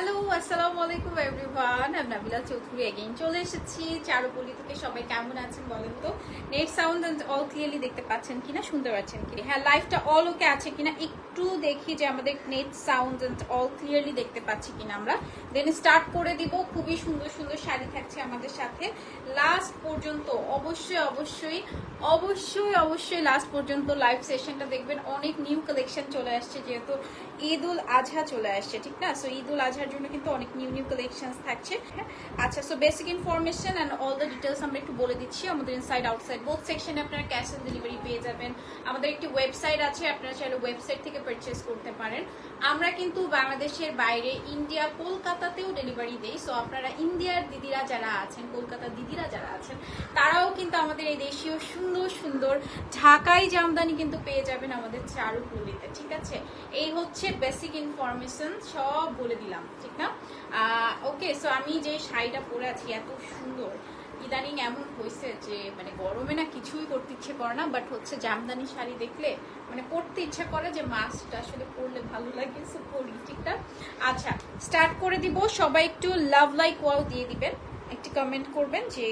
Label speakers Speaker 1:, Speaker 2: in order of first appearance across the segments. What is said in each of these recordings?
Speaker 1: Hello, আসসালামু আলাইকুম everyone আমি নাবিলা চৌধুরী এগেইন চলে এসেছি চারুপলি থেকে। সবাই কেমন আছেন বলেন তো? নেট সাউন্ড অল ক্লিয়ারলি দেখতে পাচ্ছেন কিনা, শুনতে পাচ্ছেন কি হ্যাঁ লাইফটা অল ওকে আছে কিনা? একটু দেখি যে আমাদের নেট সাউন্ড অল ক্লিয়ারলি দেখতে পাচ্ছি কিনা আমরা। দেন স্টার্ট করে দিব। খুবই সুন্দর সুন্দর শাড়ি থাকছে আমাদের সাথে। লাস্ট পর্যন্ত, অবশ্যই অবশ্যই অবশ্যই অবশ্যই লাস্ট পর্যন্ত লাইভ সেশনটা দেখবেন। অনেক নিউ কালেকশন চলে আসছে, যেহেতু ঈদ উল আজহা চলে আসছে, ঠিক না? সো ঈদ উল আজহার জন্য কিন্তু অনেক নিউ নিউ কালেকশন থাকছে। হ্যাঁ? আচ্ছা so basic information and all the details আমরা একটু বলে দিচ্ছি। আমাদের ইনসাইড আউটসাইড বোথ সেকশনে আপনারা ক্যাশ অন ডেলিভারি পেয়ে যাবেন। আমাদের একটি ওয়েবসাইট আছে, আপনারা চাইলে ওয়েবসাইট থেকে পারচেস করতে পারেন। আমরা কিন্তু বাংলাদেশের বাইরে ইন্ডিয়া কলকাতাতেও ডেলিভারি দেই। সো আপনারা ইন্ডিয়ার দিদিরা যারা আছেন কলকাতার দিদিরা যারা আছেন, তারাও কিন্তু আমাদের এই দেশীয় সুন্দর সুন্দর ঢাকাই জামদানি কিন্তু পেয়ে যাবেন আমাদের চারুপল্লিতে, ঠিক আছে? এই হচ্ছে বেসিক ইনফরমেশন সব বলে দিলাম, ঠিক না? ওকে সো আমি যে শাড়িটা পরে আছি, এত সুন্দর। ইদানিং এমন হয়েছে যে মানে গরমে না কিছুই করতে ইচ্ছে করে না বাট হচ্ছে জামদানি শাড়ি দেখলে মানে পরতে ইচ্ছা করে যে মাস্কটা আসলে পরলে ভালো লাগে সো পরি ঠিক না? আচ্ছা স্টার্ট করে দিব, সবাই একটু লাভ লাইক ওয়াও দিয়ে দিবেন। একটি কমেন্ট করবেন যে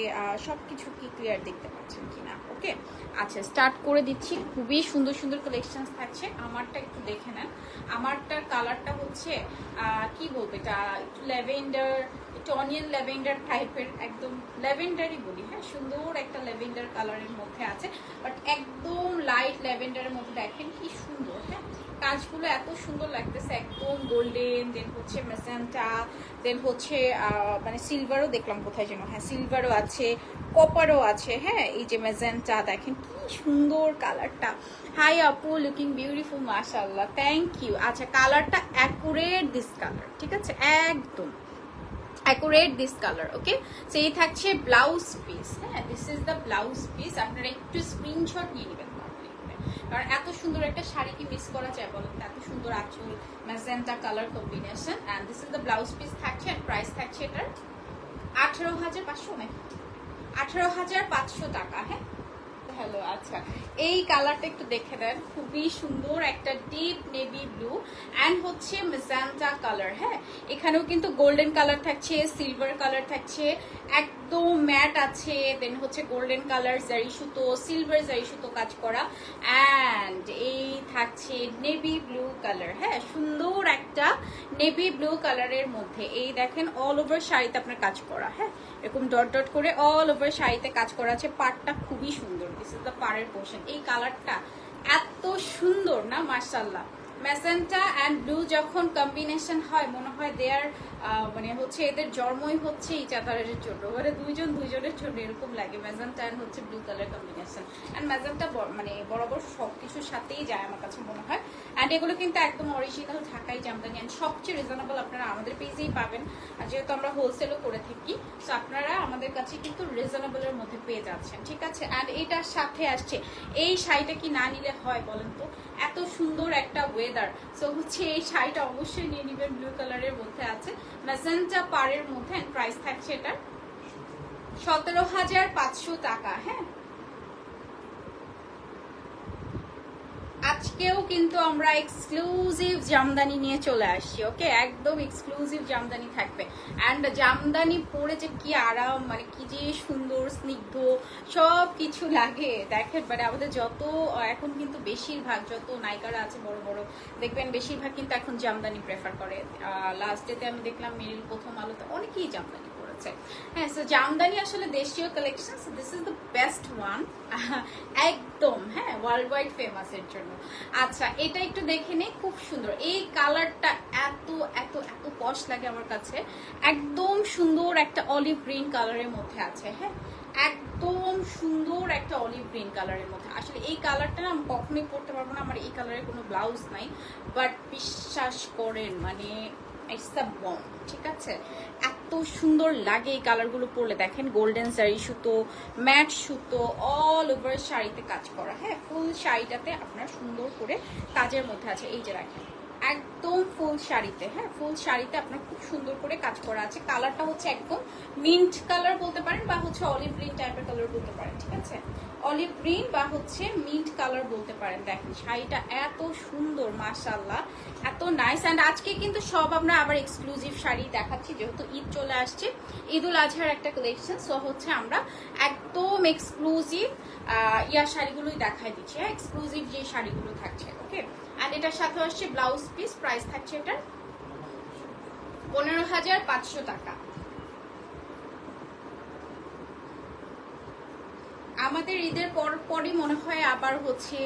Speaker 1: সব কিছু কি ক্লিয়ার দেখতে পাচ্ছেন কিনা ওকে আচ্ছা স্টার্ট করে দিচ্ছি। খুবই সুন্দর সুন্দর কালেকশন থাকছে। আমারটা একটু দেখে নেন। আমারটার কালারটা হচ্ছে কি বলব এটা? একটু ল্যাভেন্ডার একটু অনিয়ন ল্যাভেন্ডার টাইপের একদম ল্যাভেন্ডারই বলি হ্যাঁ? সুন্দর একটা ল্যাভেন্ডার কালারের মধ্যে আছে। বাট একদম লাইট ল্যাভেন্ডারের মধ্যে দেখেন কি সুন্দর হ্যাঁ? কাজগুলো এত সুন্দর লাগতেছে, একদম গোল্ডেন দেন হচ্ছে মেসেন্টা দেন হচ্ছে মানে সিলভারও দেখলাম কোথায় যেন হ্যাঁ? সিলভারও আছে কপারও আছে হ্যাঁ? এই যে মেজেন্টা দেখেন কি সুন্দর কালারটা হাই আপু লুকিং বিউটিফুল মাশাল্লাহ থ্যাংক ইউ আচ্ছা কালারটা অ্যাকুরেট দিস কালার ঠিক আছে? একদম। Accurate this colour okay so এই থাকছে ব্লাউজ পিস হ্যাঁ? This is the blouse piece আপনারা একটু স্ক্রিনশট নিয়ে নেবেন কারণ এত সুন্দর একটা শাড়ি কি মিস করা যায় বলুন? এত সুন্দর আঁচল magenta colour combination and this is the blouse piece থাকছে অ্যান্ড প্রাইস থাকছে এটার আঠেরো হাজার পাঁচশো নাকি? আঠেরো হাজার পাঁচশো টাকা হ্যাঁ? হ্যালো আচ্ছা। এই কালারটা একটু দেখে দেন খুবই সুন্দর একটা ডিপ নেভি ব্লু অ্যান্ড হচ্ছে মেজান্টা কালার হ্যাঁ? এখানেও কিন্তু গোল্ডেন কালার থাকছে সিলভার কালার থাকছে। একদম ম্যাট আছে দেন হচ্ছে গোল্ডেন কালার জারি সুতো সিলভার জারি সুতো কাজ করা অ্যান্ড এই থাকছে নেভি ব্লু কালার হ্যাঁ সুন্দর একটা নেভি ব্লু কালারের মধ্যে। এই দেখেন অল ওভার শাড়িতে আপনার কাজ করা হ্যাঁ এরকম ডট ডট করে অল ওভার শাড়িতে কাজ করা আছে, পাড়টা খুবই সুন্দর দিস ইজ দ্য পাড়ের পোর্শন এই কালারটা এত সুন্দর না মার্শাল্লাহ ম্যাসেন্টা অ্যান্ড ব্লু যখন কম্বিনেশন হয়, মনে হয় দেয়ার মানে হচ্ছে এদের জন্মই হচ্ছে এই চাতারের জন্য। মানে দুইজন দুইজনের জন্য এরকম লাগে ম্যাজেন্টা অ্যান্ড হচ্ছে blue colour combination and magenta মানে বরাবর সব কিছুর সাথেই যায় আমার কাছে মনে হয়। অ্যান্ড এগুলো কিন্তু একদম অরিজিনাল ঢাকাই জামদানি। অ্যান্ড সবচেয়ে রিজনেবল আপনারা আমাদের পেজেই পাবেন। আর যেহেতু আমরা হোলসেলও করে থাকি সো আপনারা আমাদের কাছে কিন্তু রিজনেবলের মধ্যে পেয়ে যাচ্ছেন, ঠিক আছে? অ্যান্ড এটার সাথে আসছে, এই শাড়িটা কি না নিলে হয় বলেন তো? এত সুন্দর একটা ওয়েদার সো হচ্ছে এই শাড়িটা অবশ্যই নিয়ে নেবেন ব্লু কালারের মধ্যে আছে। ম্যাজেন্টা পারের মধ্যে প্রাইস থাকছে এটার সতেরো হাজার পাঁচশো টাকা হ্যাঁ? আজকেও কিন্তু আমরা এক্সক্লুসিভ জামদানি নিয়ে চলে আসছি ওকে একদম এক্সক্লুসিভ জামদানি থাকবে। অ্যান্ড জামদানি পরে যে কি আরাম মানে কি যে সুন্দর, স্নিগ্ধ সব কিছু লাগে। দেখেন মানে আমাদের যত, এখন কিন্তু বেশিরভাগ যত নায়িকারা আছে, বড় বড়, দেখবেন বেশিরভাগ কিন্তু এখন জামদানি প্রেফার করে। লাস্ট ডেতে আমি দেখলাম মেরিল প্রথম আলোতে অনেকেই জামদানি করেছে হ্যাঁ সো জামদানি আসলে দেশীয় collection this is the best one একদম হ্যাঁ ওয়ার্ল্ড ওয়াইড ফেমাস এর জন্য। আচ্ছা এটা একটু দেখে নেই, খুব সুন্দর। এই কালারটা এত এত এত পশ লাগে আমার কাছে। একদম সুন্দর একটা অলিভ গ্রিন কালারের মধ্যে আছে হ্যাঁ। একদম সুন্দর একটা অলিভ গ্রিন কালারের মধ্যে। আসলে এই কালারটা আমি কখনোই পরতে পারব না, আমার এই কালারের কোনো ব্লাউজ নাই। বাট বিশ্বাস করেন মানে ইটস দ্য বম ঠিক আছে? সুন্দর লাগে এই কালারগুলো পরলে। দেখেন গোল্ডেন শাড়ি সুতো ম্যাট সুতো অল ওভার শাড়িতে কাজ করা। হ্যাঁ ফুল শাড়িটাতে আপনার সুন্দর করে কাজের মধ্যে আছে। এই যে রাখেন একদম ফুল শাড়িতে। হ্যাঁ ফুল শাড়িতে আপনার খুব সুন্দর করে কাজ করা আছে। কালারটা হচ্ছে একদম মিন্ট কালার বলতে পারেন বা হচ্ছে অলিভ গ্রিন টাইপের কালার বলতে পারেন, ঠিক আছে? অলিভ গ্রিন বা হচ্ছে মিন্ট কালার বলতে পারেন। দেখেন, শাড়িটা এত সুন্দর মাশাল্লাহ এত নাইস অ্যান্ড আজকে কিন্তু সব আমরা আবার এক্সক্লুসিভ শাড়ি দেখাচ্ছি, যেহেতু ঈদ চলে আসছে। ঈদ উল আজহার একটা কালেকশন সো হচ্ছে আমরা একদম এক্সক্লুসিভ ইয়া শাড়িগুলোই দেখাই দিচ্ছি। হ্যাঁ এক্সক্লুসিভ যে শাড়িগুলো থাকছে ওকে অ্যান্ড এটার সাথে আসছে ব্লাউজ পিস প্রাইস থাকছে এটার পনেরো হাজার পাঁচশো টাকা। আমাদের ঈদের পর, পরই মনে হয় আবার হচ্ছে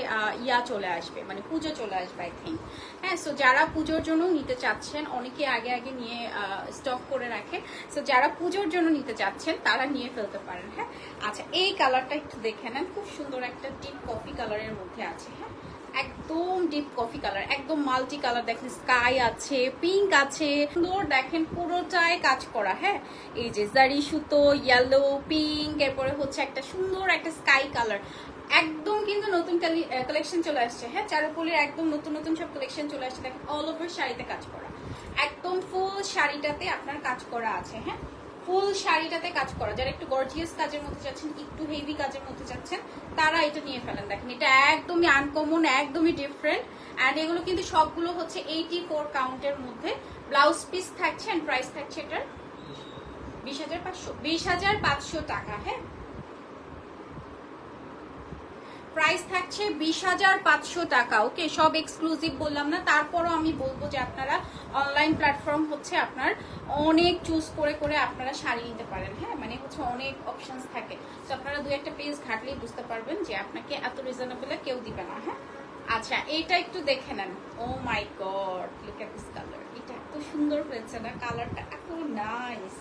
Speaker 1: ইয়া চলে আসবে মানে পুজো চলে আসবে আই থিঙ্ক হ্যাঁ সো যারা পুজোর জন্য নিতে চাচ্ছেন, অনেকে আগে আগে নিয়ে স্টক করে রাখে। সো যারা পুজোর জন্য নিতে চাচ্ছেন, তারা নিয়ে ফেলতে পারেন হ্যাঁ। আচ্ছা এই কালারটা একটু দেখে নেন। খুব সুন্দর একটা ডিপ কফি কালারের মধ্যে আছে হ্যাঁ। একদম ডিপ কফি কালার একদম মাল্টি কালার দেখেন স্কাই আছে পিঙ্ক আছে, সুন্দর দেখেন পুরোটাই কাজ করা হ্যাঁ? এই যে জারি সুতো ইয়েলো পিঙ্ক এরপরে হচ্ছে একটা সুন্দর একটা স্কাই কালার একদম কিন্তু নতুন কালেকশন চলে আসছে হ্যাঁ? চারুপলির একদম নতুন নতুন সব কালেকশন চলে আসছে, দেখেন অল ওভার শাড়িতে কাজ করা। একদম ফুল শাড়িটাতে আপনার কাজ করা আছে হ্যাঁ? ফুল শাড়িটাতে কাজ করা। যারা একটু গর্জিয়াস কাজের মধ্যে যাচ্ছেন, একটু হেভি কাজের মধ্যে যাচ্ছেন, তারা এটা নিয়ে ফেলেন। দেখেন, এটা একদমই আনকমন একদমই ডিফারেন্ট অ্যান্ড এগুলো কিন্তু সবগুলো হচ্ছে এইটি ফোর কাউন্টের মধ্যে। ব্লাউজ পিস থাকছে অ্যান্ড প্রাইস থাকছে এটার বিশ হাজার পাঁচশো বিশ হাজার পাঁচশো টাকা হ্যাঁ? প্রাইস থাকছে বিশ হাজার পাঁচশো টাকা। ওকে সব এক্সক্লুসিভ বললাম না। তারপরও আমি বলব যে আপনারা অনলাইন প্ল্যাটফর্ম হচ্ছে আপনার অনেক চুজ করে করে আপনারা শাড়ি নিতে পারেন। হ্যাঁ মানে হচ্ছে অনেক অপশনস থাকে। তো আপনারা দু একটা পেজ ঘাটলেই বুঝতে পারবেন যে আপনাকে এত রিজনেবলে কেউ দিবে না। হ্যাঁ আচ্ছা এইটা একটু দেখে নেন। ও my god look at this colour এটা এত সুন্দর হয়েছে না? কালারটা এত নাইস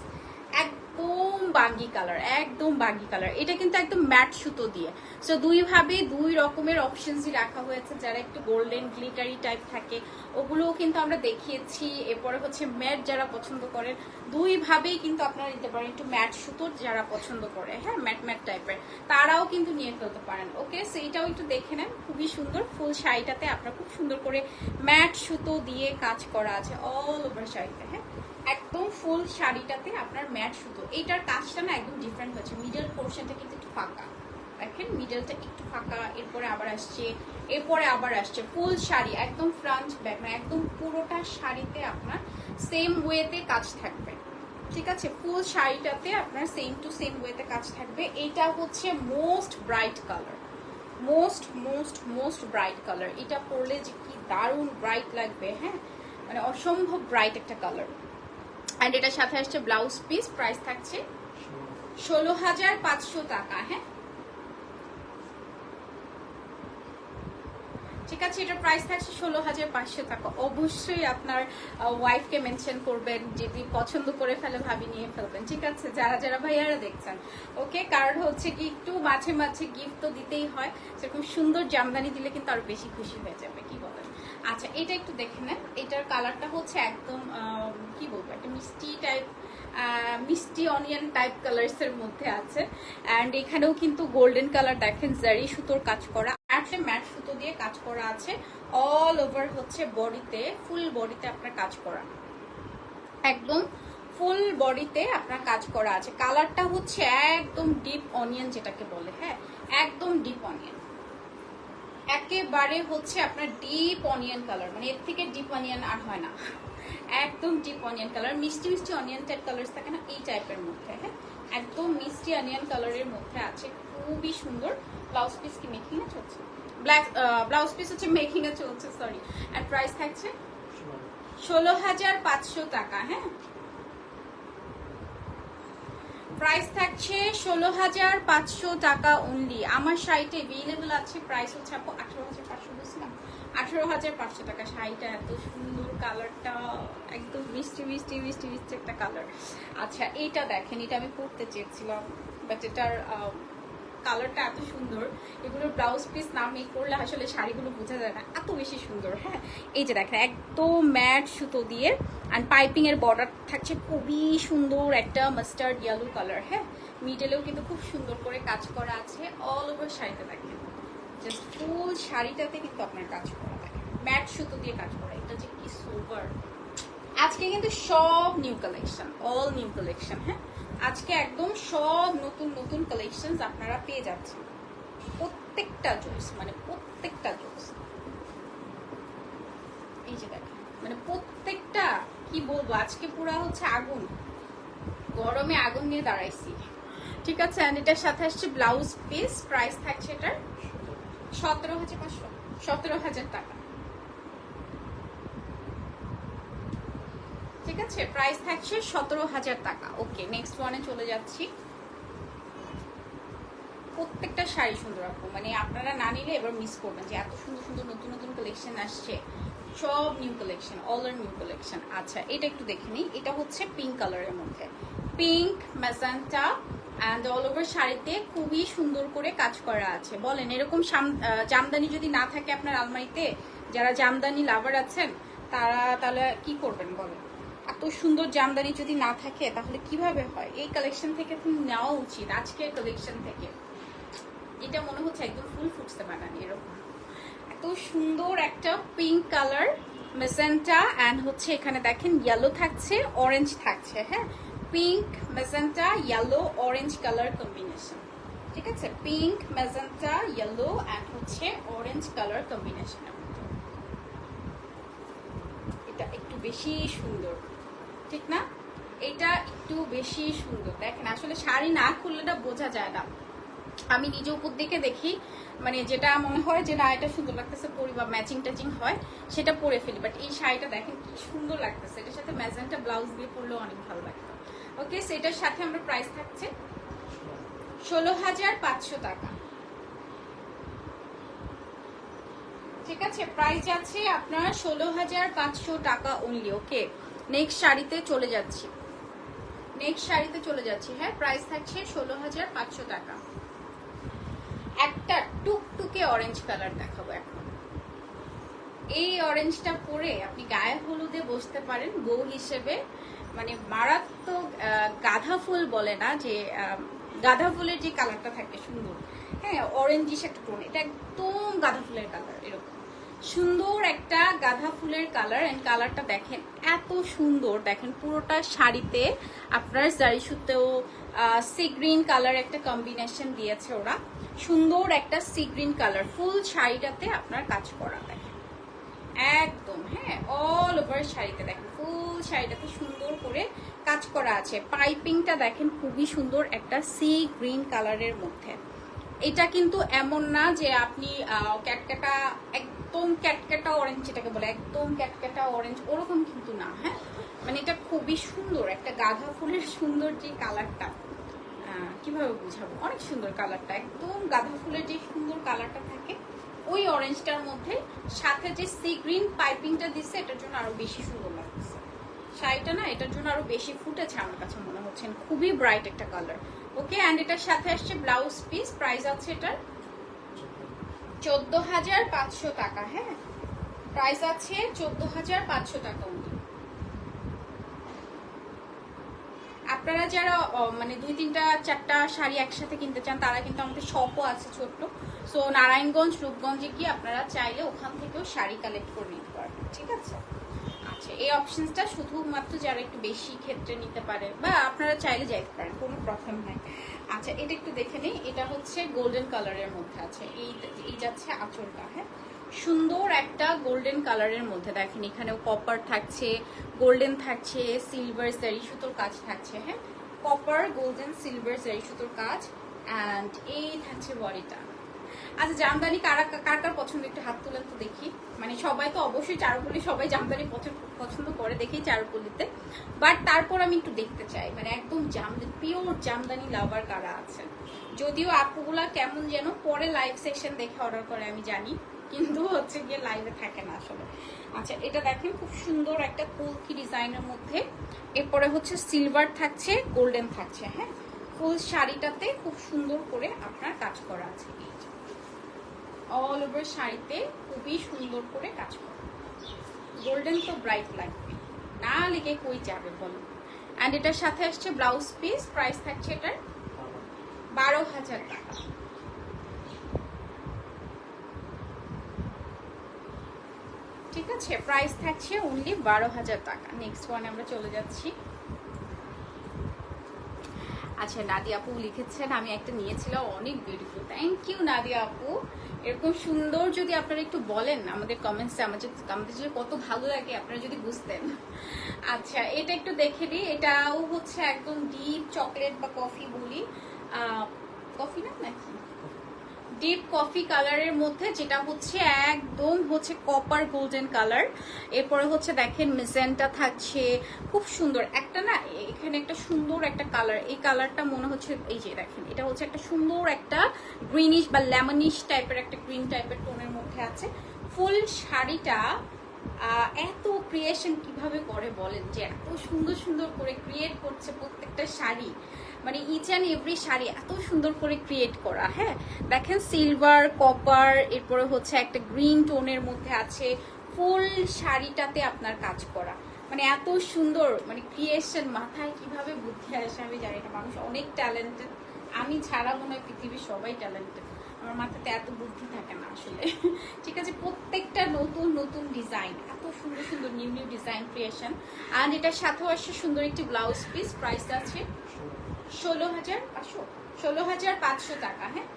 Speaker 1: একদম বাগি কালার একদম বাগি কালার এটা কিন্তু একদম ম্যাট সুতো দিয়ে। সো দুই ভাবে দুই রকমের অপশনসই রাখা হয়েছে, যারা একটু গোল্ডেন গ্লিটারি টাইপ থাকে। ওগুলোও কিন্তু আমরা দেখিয়েছি। এরপরে হচ্ছে ম্যাট যারা পছন্দ করেন দুই ভাবেই কিন্তু আপনারা নিতে পারেন একটু ম্যাট সুতোর যারা পছন্দ করে হ্যাঁ? ম্যাট ম্যাট টাইপের তারাও কিন্তু নিয়ে ফেলতে পারেন। ওকে সো এটাও একটু দেখে নেন। খুবই সুন্দর। ফুল শাড়িটাতে আপনার খুব সুন্দর করে ম্যাট সুতো দিয়ে কাজ করা আছে অল ওভার শাড়িতে হ্যাঁ? একদম ফুল শাড়িটাতে আপনার ম্যাট সুতো। এইটার কাজটা না একদম ডিফারেন্ট হচ্ছে। মিডল পোর্শনটা কিন্তু একটু ফাঁকা। দেখেন মিডলটা একটু ফাঁকা, এরপরে আবার আসছে, এরপরে আবার আসছে। ফুল শাড়ি, একদম ফ্রন্ট ব্যাক মানে একদম পুরোটা শাড়িতে আপনার সেম ওয়েতে কাজ থাকবে। ঠিক আছে? ফুল শাড়িটাতে আপনার সেম টু সেম ওয়েতে কাজ থাকবে। এটা হচ্ছে most bright colour most most most bright colour এটা পরলে যে কি দারুণ ব্রাইট লাগবে হ্যাঁ? মানে অসম্ভব ব্রাইট একটা কালার অ্যান্ড এটার সাথে আসছে ব্লাউজ পিস প্রাইস থাকছে ষোলো হাজার পাঁচশো টাকা হ্যাঁ? ঠিক আছে, এটার প্রাইস থাকছে ষোলো হাজার পাঁচশো টাকা। অবশ্যই আপনার ওয়াইফকে মেনশন করবেন, যদি পছন্দ করে ফেলে, ভাবি নিয়ে ফেলবেন। ঠিক আছে, যারা যারা ভাইয়ারা দেখছেন। ওকে কারণ হচ্ছে কি, একটু মাঝে মাঝে গিফট তো দিতেই হয়। সেরকম সুন্দর জামদানি দিলে কিন্তু আরও বেশি খুশি হয়ে যাবে, কি বলেন আচ্ছা এটা একটু দেখে নেন। এটার কালারটা হচ্ছে একদম কি বলব, একটা মিষ্টি টাইপ মিষ্টি অনিয়ন টাইপ কালার্স এর মধ্যে আছে। অ্যান্ড এখানেও কিন্তু গোল্ডেন কালার দেখেন জারি সুতোর কাজ করা আছে ম্যাট সুতো দিয়ে কাজ করা আছে। অল ওভার হচ্ছে বডিতে ফুল বডিতে আপনার কাজ করা। একদম ফুল বডিতে আপনার কাজ করা আছে। কালারটা হচ্ছে একদম ডিপ অনিয়ন যেটাকে বলে হ্যাঁ? একদম ডিপ অনিয়ন একেবারে হচ্ছে আপনার ডিপ অনিয়ন কালার মানে এর থেকে ডিপ অনিয়ন আর হয় না। একদম ডিপ অনিয়ন কালার মিষ্টি মিষ্টি অনিয়ন টাইপ কালার থাকে না এই টাইপের মধ্যে হ্যাঁ? একদম মিষ্টি অনিয়ন কালারের মধ্যে আছে খুবই সুন্দর ব্লাউজ পিস কি মেকিং এ চলছে ব্ল্যাক ব্লাউজ পিস হচ্ছে মেকিং এ চলছে সরি আর প্রাইস থাকছে ষোলো হাজার পাঁচশো টাকা হ্যাঁ? প্রাইস থাকছে ষোলো হাজার পাঁচশো টাকা অনলি আমার সাইটে অ্যাভেলেবল আছে, প্রাইস হচ্ছে আপু আঠারো হাজার পাঁচশো বুঝলাম আঠেরো হাজার পাঁচশো টাকা। শাড়িটা এত সুন্দর কালারটা একদম মিষ্টি মিষ্টি মিষ্টি মিষ্টি একটা কালার আচ্ছা এইটা দেখেন, এটা আমি পড়তে চেয়েছিলাম বাট এটার কালারটা এত সুন্দর, এগুলোর ব্লাউজ পিস না মেক করলে আসলে শাড়িগুলো বোঝা যায় না, এত বেশি সুন্দর হ্যাঁ? এই যে দেখেন, একদম ম্যাট সুতো দিয়ে অ্যান্ড পাইপিং এর বর্ডার থাকছে খুবই সুন্দর একটা মাস্টার্ড ইয়েলো কালার হ্যাঁ? মিডলেও কিন্তু খুব সুন্দর করে কাজ করা আছে অল ওভার শাড়িতে দেখেন। জাস্ট ফুল শাড়িটাতে কিন্তু আপনার কাজ করা থাকে ম্যাট সুতো দিয়ে কাজ করা, এটা যে কি সুপার আজকে কিন্তু সব new collection all new collection হ্যাঁ? আজকে একদম সব নতুন নতুন কালেকশন আপনারা পেয়ে যাচ্ছেন। প্রত্যেকটা জোস মানে প্রত্যেকটা জোস এই যে দেখেন মানে প্রত্যেকটা, কি বলব, আজকে পুরা হচ্ছে আগুন। গরমে আগুন নিয়ে দাঁড়াইছি। ঠিক আছে, and এটার সাথে আসছে ব্লাউজ পিস প্রাইস থাকছে এটার সতেরো হাজার পাঁচশো, সতেরো হাজার টাকা ঠিক আছে প্রাইস থাকছে সতেরো হাজার টাকা। ওকে নেক্সট ওয়ানে চলে যাচ্ছি। প্রত্যেকটা শাড়ি সুন্দর আপু মানে আপনারা না নিলে এবার মিস করবেন যে এত সুন্দর সুন্দর নতুন নতুন কালেকশন আসছে। সব নিউ কালেকশন অল আর নিউ কালেকশন আচ্ছা এটা একটু দেখে নিই। এটা হচ্ছে পিঙ্ক কালারের মধ্যে। Pink magenta and all over শাড়িতে খুবই সুন্দর করে কাজ করা আছে। বলেন, এরকম জামদানি যদি না থাকে আপনার আলমারিতে, যারা জামদানি লাভার আছেন, তারা তাহলে কি করবেন বলেন? এত সুন্দর জামদানি যদি না থাকে, তাহলে কীভাবে হয়? এই কালেকশন থেকে তুমি নেওয়া উচিত, আজকের কালেকশন থেকে। এটা মনে হচ্ছে একদম ফুল ফুটতে বানানি, এরকম। এত সুন্দর একটা পিঙ্ক কালার মেসেন্টা অ্যান্ড হচ্ছে এখানে দেখেন ইয়েলো থাকছে অরেঞ্জ থাকছে হ্যাঁ? Pink magenta yellow orange colour combination ঠিক আছে? পিঙ্ক মেজেন্টা ইয়েলো অ্যান্ড হচ্ছে অরেঞ্জ কালার কম্বিনেশনের মধ্যে। এটা একটু বেশি সুন্দর। ঠিক না? এটা একটু বেশি সুন্দর। দেখেন, আসলে শাড়ি না খুললে বোঝা যায় না। আমি নিজে উপর দিকে দেখি মানে যেটা মনে হয় যে, না, এটা সুন্দর লাগতেছে, পরি বা ম্যাচিং ট্যাচিং হয়, সেটা পরে ফেলি। বাট এই শাড়িটা দেখেন, কি সুন্দর লাগতেছে। এটার সাথে ম্যাজেন্টা ব্লাউজ দিয়ে পরলেও অনেক ভালো লাগতো ওকে সেটার সাথে আমরা প্রাইস থাকছে ষোলো হাজার পাঁচশো টাকা। ঠিক আছে? প্রাইস আছে আপনার ষোলো হাজার পাঁচশো টাকা অনলি ওকে নেক্সট শাড়িতে চলে যাচ্ছি। নেক্সট শাড়িতে চলে যাচ্ছি হ্যাঁ প্রাইস থাকছে ষোলো হাজার পাঁচশো টাকা। একটা টুকটুকে অরেঞ্জ কালার দেখাবো এখন। এই অরেঞ্জটা পরে আপনি গায়ে হলুদে বসতে পারেন, বউ হিসেবে। মানে মারাত্মক গাঁদা ফুল বলে না যে গাঁদা ফুলের যে কালারটা থাকে সুন্দর। হ্যাঁ অরেঞ্জিস একটা টোন এটা একদম গাঁদা ফুলের কালার এরকম। সুন্দর একটা গাঁদা ফুলের কালার এন্ড কালারটা দেখেন এত সুন্দর। দেখেন পুরোটা শাড়িতে আপনার জারি সুতেও সি গ্রিন কালার একটা কম্বিনেশন দিয়েছে ওরা। সুন্দর একটা সি গ্রিন কালার ফুল শাড়িটাতে আপনার কাজ করা দেখেন। একদম হ্যাঁ অল ওভার শাড়িতে দেখেন ফুল শাড়িটাতে সুন্দর করে কাজ করা আছে। পাইপিংটা দেখেন খুবই সুন্দর একটা সি গ্রিন কালারের মধ্যে। এটা কিন্তু এমন না যে আপনি আহ, ক্যাটক্যাটা একদম ক্যাটক্যাটা অরেঞ্জ যেটাকে বলে একদম ক্যাটক্যাটা অরেঞ্জ ওরকম কিন্তু না হ্যাঁ? মানে এটা খুবই সুন্দর একটা গাঁদা ফুলের সুন্দর যে কালারটা কীভাবে বুঝাবো? অনেক সুন্দর কালারটা একদম গাঁদা ফুলের যে সুন্দর কালারটা থাকে ওই অরেঞ্জটার মধ্যে সাথে যে সি গ্রিন পাইপিংটা দিচ্ছে এটার জন্য আরও বেশি সুন্দর লাগছে শাড়িটা না এটার জন্য আরও বেশি ফুটেছে আমার কাছে মনে হচ্ছে খুবই ব্রাইট একটা কালার ওকে অ্যান্ড এটার সাথে আসছে ব্লাউজ পিস প্রাইস আছে এটার চোদ্দ হাজার পাঁচশো টাকা হ্যাঁ? প্রাইস আছে চোদ্দ হাজার পাঁচশো টাকা। আপনারা যারা মানে দুই তিনটা, চারটা শাড়ি একসাথে কিনতে চান, তারা কিন্তু আমাদের শপও আছে ছোট্ট। সো নারায়ণগঞ্জ, রূপগঞ্জে গিয়ে আপনারা চাইলে ওখান থেকেও শাড়ি কালেক্ট করে নিতে পারবেন, ঠিক আছে? আচ্ছা এই অপশনসটা শুধুমাত্র যারা একটু বেশি ক্ষেত্রে নিতে পারে বা আপনারা চাইলে যাইতে পারেন, কোনো প্রবলেম নাই। আচ্ছা এটা একটু দেখে নিই। এটা হচ্ছে গোল্ডেন কালারের মধ্যে আছে। এই এই যাচ্ছে আঁচলটা হ্যাঁ? সুন্দর একটা গোল্ডেন কালারের মধ্যে দেখেন, এখানেও কপার থাকছে গোল্ডেন থাকছে সিলভার জারি সুতোর কাজ থাকছে হ্যাঁ? কপার গোল্ডেন সিলভার জারি সুতোর কাজ অ্যান্ড এই থাকছে বডিটা। আচ্ছা জামদানি কারা, কার কার পছন্দ? একটু হাত তুলেন তো দেখি। মানে সবাই তো অবশ্যই চারুপল্লি, সবাই জামদানি পছন্দ করে দেখি চারুপল্লিতে। বাট তারপর আমি একটু দেখতে চাই। মানে একদম জামদানি পিওর জামদানি লাভার কারা আছে যদিও আপুগুলা কেমন যেন পরে লাইভ সেশন দেখে অর্ডার করে, আমি জানি। কিন্তু হচ্ছে গিয়ে লাইভে থাকে না আসলে। আচ্ছা এটা দেখেন, খুব সুন্দর একটা কুলকি ডিজাইনের মধ্যে। এরপরে হচ্ছে সিলভার থাকছে গোল্ডেন থাকছে হ্যাঁ? ফুল শাড়িটাতে খুব সুন্দর করে আপনার কাজ করা আছে। অল ওভার শাড়িতে খুবই সুন্দর করে কাজ করা। গোল্ডেন তো ব্রাইট লাগবে। না লেগে কই যাবে বলো? অ্যান্ড এটার সাথে আসছে ব্লাউজ পিস প্রাইস থাকছে এটার বারো হাজার টাকা। ঠিক আছে প্রাইস থাকছে অনলি বারো হাজার টাকা। নেক্সট ওয়ান আমরা চলে যাচ্ছি। আচ্ছা নাদিয়া আপু লিখেছেন, আমি একটা নিয়েছিলাম, অনেক বিউটিফুল থ্যাংক ইউ নাদিয়া আপু। এরকম সুন্দর যদি আপনারা একটু বলেন, আমাদের কমেন্টসে আমাদের আমাদের যদি কত ভালো লাগে, আপনারা যদি বুঝতেন। আচ্ছা এটা একটু দেখে দিই এটাও হচ্ছে একদম ডিপ চকলেট বা কফি বলি। কফি না নাকি? ডিপ কফি কালারের মধ্যে, যেটা হচ্ছে একদম হচ্ছে কপার গোল্ডেন কালার এরপরে হচ্ছে দেখেন মেজেন্টা থাকছে, খুব সুন্দর। একটা না, এখানে একটা সুন্দর একটা কালার এই কালারটা মনে হচ্ছে, এই যে দেখেন, এটা হচ্ছে একটা সুন্দর একটা গ্রিনিশ বা লেমনিশ টাইপের একটা গ্রিন টাইপের টোনের মধ্যে আছে। ফুল শাড়িটা এত ক্রিয়েশন কীভাবে করে বলেন যে এত সুন্দর সুন্দর করে ক্রিয়েট করছে প্রত্যেকটা শাড়ি। মানে ইচ অ্যান্ড এভরি শাড়ি এত সুন্দর করে ক্রিয়েট করা হ্যাঁ? দেখেন সিলভার কপার এরপরে হচ্ছে একটা গ্রিন টোনের মধ্যে আছে ফুল শাড়িটাতে আপনার কাজ করা। মানে এত সুন্দর মানে ক্রিয়েশন মাথায় কীভাবে বুদ্ধি আসে আমি জানি না। মানুষ অনেক ট্যালেন্টেড আমি ছাড়া মনে হয় পৃথিবীর সবাই ট্যালেন্টেড আমার মাথাতে এত বুদ্ধি থাকে না আসলে। ঠিক আছে, প্রত্যেকটা নতুন নতুন ডিজাইন এত সুন্দর সুন্দর নিউ নিউ ডিজাইন ক্রিয়েশন আর এটার সাথেও আসছে সুন্দর একটি ব্লাউজ পিস প্রাইস আছে ষোলো হাজার পাঁচশো। ষোলো হাজার পাঁচশো টাকা হ্যাঁ?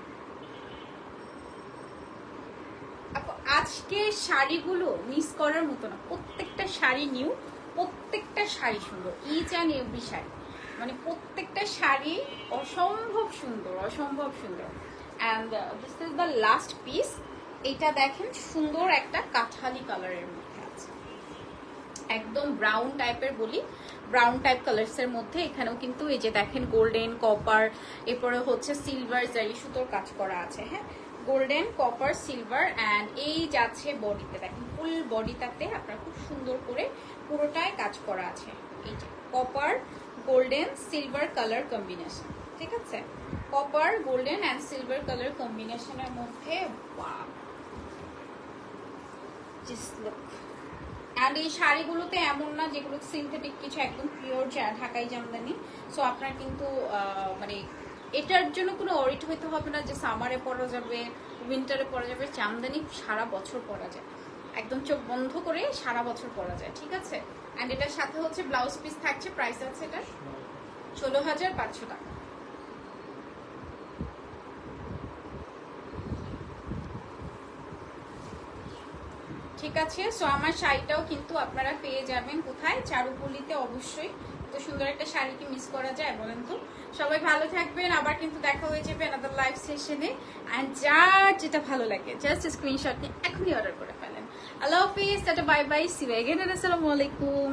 Speaker 1: আজকে শাড়িগুলো মিস করার মতো না। প্রত্যেকটা শাড়ি নিউ প্রত্যেকটা শাড়ি সুন্দর। Each and every sari. মানে প্রত্যেকটা শাড়ি অসম্ভব সুন্দর অসম্ভব সুন্দর। And this is the last piece এটা দেখেন, সুন্দর একটা কাঠালি কালারের মধ্যে আছে। একদম ব্রাউন টাইপের বলি। ব্রাউন টাইপ কালার্স এর মধ্যে এখানেও কিন্তু এই যে দেখেন গোল্ডেন কপার এরপরে হচ্ছে সিলভার জারি সুতোর কাজ করা আছে হ্যাঁ? গোল্ডেন কপার সিলভার অ্যান্ড এই যাচ্ছে বডিতে দেখেন ফুল বডিটাতে আপনার খুব সুন্দর করে পুরোটাই কাজ করা আছে। এই যে copper golden silver colour combination ঠিক আছে? Copper golden and silver colour কম্বিনেশনের মধ্যে just look অ্যান্ড এই শাড়িগুলোতে এমন না যেগুলো সিনথেটিক কিছু একদম পিওর ঢাকাই জামদানি। সো আপনার কিন্তু মানে এটার জন্য কোনো অরিট হইতে হবে না যে সামারে পরা যাবে উইন্টারে পরা যাবে, জামদানি সারা বছর পরা যায়। একদম চোখ বন্ধ করে সারা বছর পরা যায়, ঠিক আছে? অ্যান্ড এটার সাথে হচ্ছে ব্লাউজ পিস থাকছে প্রাইস আছে এটা ষোলো হাজার পাঁচশো টাকা। ঠিক আছে সো আমার শাড়িটাও কিন্তু আপনারা পেয়ে যাবেন কোথায়? চারুপল্লিতে অবশ্যই। তো সুন্দর একটা শাড়ি কি মিস করা যায় বলেন তো? সবাই ভালো থাকবেন, আবার কিন্তু দেখা হয়ে যাবে আনাদার লাইভ সেশনে অ্যান্ড যার যেটা ভালো লাগে জাস্ট স্ক্রিনশট নিয়ে এখনই অর্ডার করে ফেলেন। আল্লাহ হাফিজ tata bye bye see you again আসসালামু আলাইকুম